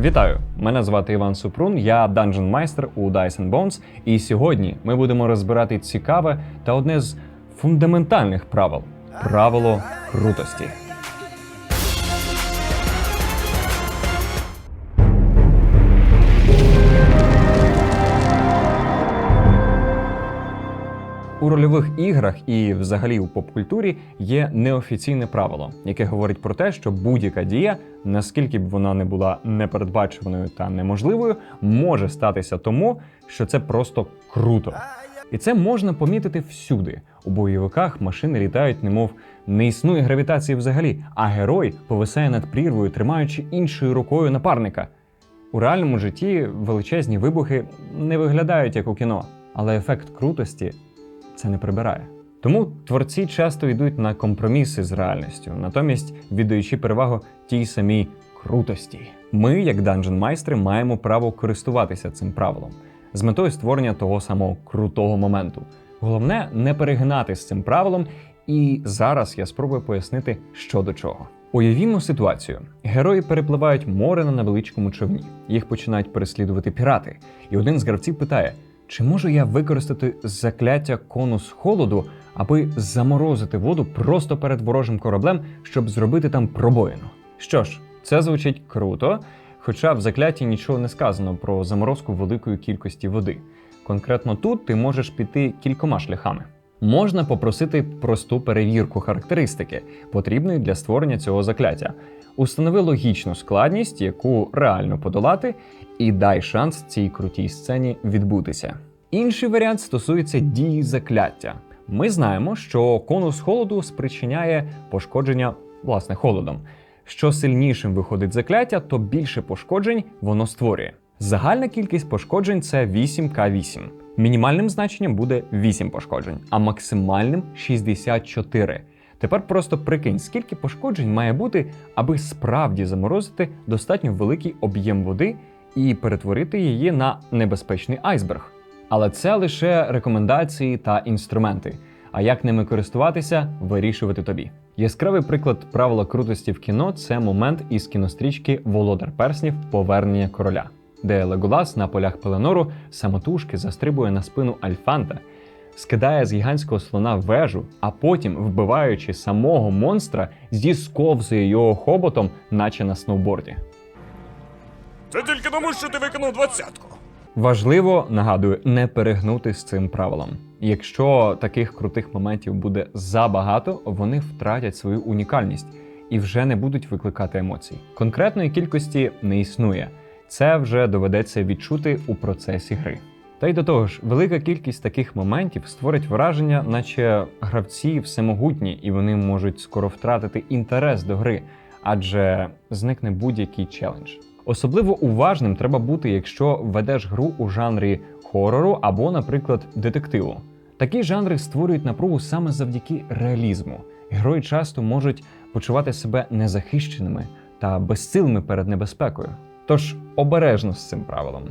Вітаю! Мене звати Іван Супрун, я данжен майстер у and Bones, і сьогодні ми будемо розбирати цікаве та одне з фундаментальних правил правило крутості. У рольових іграх і взагалі у поп-культурі є неофіційне правило, яке говорить про те, що будь-яка дія, наскільки б вона не була непередбачуваною та неможливою, може статися тому, що це просто круто. І це можна помітити всюди. У бойовиках машини літають, немов не існує гравітації взагалі, а герой повисає над прірвою, тримаючи іншою рукою напарника. У реальному житті величезні вибухи не виглядають як у кіно, але ефект крутості це не прибирає. Тому творці часто йдуть на компроміси з реальністю, натомість віддаючи перевагу тій самій крутості. Ми, як данжен майстри, маємо право користуватися цим правилом з метою створення того самого крутого моменту. Головне не перегинати з цим правилом, і зараз я спробую пояснити, що до чого. Уявімо ситуацію: герої перепливають море на невеличкому човні. Їх починають переслідувати пірати, і один з гравців питає: чи можу я використати закляття конус холоду, аби заморозити воду просто перед ворожим кораблем, щоб зробити там пробоїну? Що ж, це звучить круто, хоча в закляті нічого не сказано про заморозку великої кількості води. Конкретно тут ти можеш піти кількома шляхами. Можна попросити просту перевірку характеристики, потрібної для створення цього закляття. Установи логічну складність, яку реально подолати, і дай шанс цій крутій сцені відбутися. Інший варіант стосується дії закляття. Ми знаємо, що конус холоду спричиняє пошкодження власне холодом. Що сильнішим виходить закляття, то більше пошкоджень воно створює. Загальна кількість пошкоджень це 8К8. Мінімальним значенням буде 8 пошкоджень, а максимальним 64. Тепер просто прикинь, скільки пошкоджень має бути, аби справді заморозити достатньо великий об'єм води і перетворити її на небезпечний айсберг. Але це лише рекомендації та інструменти. А як ними користуватися, вирішувати тобі. Яскравий приклад правила крутості в кіно це момент із кінострічки Володар перснів Повернення короля, де Леголас на полях Пеленору самотужки застрибує на спину Альфанта, скидає з гігантського слона вежу, а потім, вбиваючи самого монстра, зісковзує його хоботом, наче на сноуборді. Це тільки тому, що ти виконав двадцятку. Важливо, нагадую, не перегнути з цим правилом. Якщо таких крутих моментів буде забагато, вони втратять свою унікальність і вже не будуть викликати емоцій. Конкретної кількості не існує. Це вже доведеться відчути у процесі гри. Та й до того ж, велика кількість таких моментів створить враження, наче гравці всемогутні, і вони можуть скоро втратити інтерес до гри, адже зникне будь-який челендж. Особливо уважним треба бути, якщо ведеш гру у жанрі хорору або, наприклад, детективу. Такі жанри створюють напругу саме завдяки реалізму. Герої часто можуть почувати себе незахищеними та безсилими перед небезпекою. Тож обережно з цим правилом.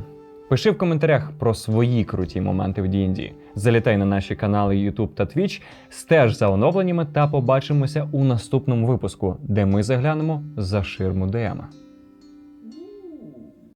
Пиши в коментарях про свої круті моменти в D&D. Залітай на наші канали YouTube та Twitch, стеж за оновленнями та побачимося у наступному випуску, де ми заглянемо за ширму ДМа.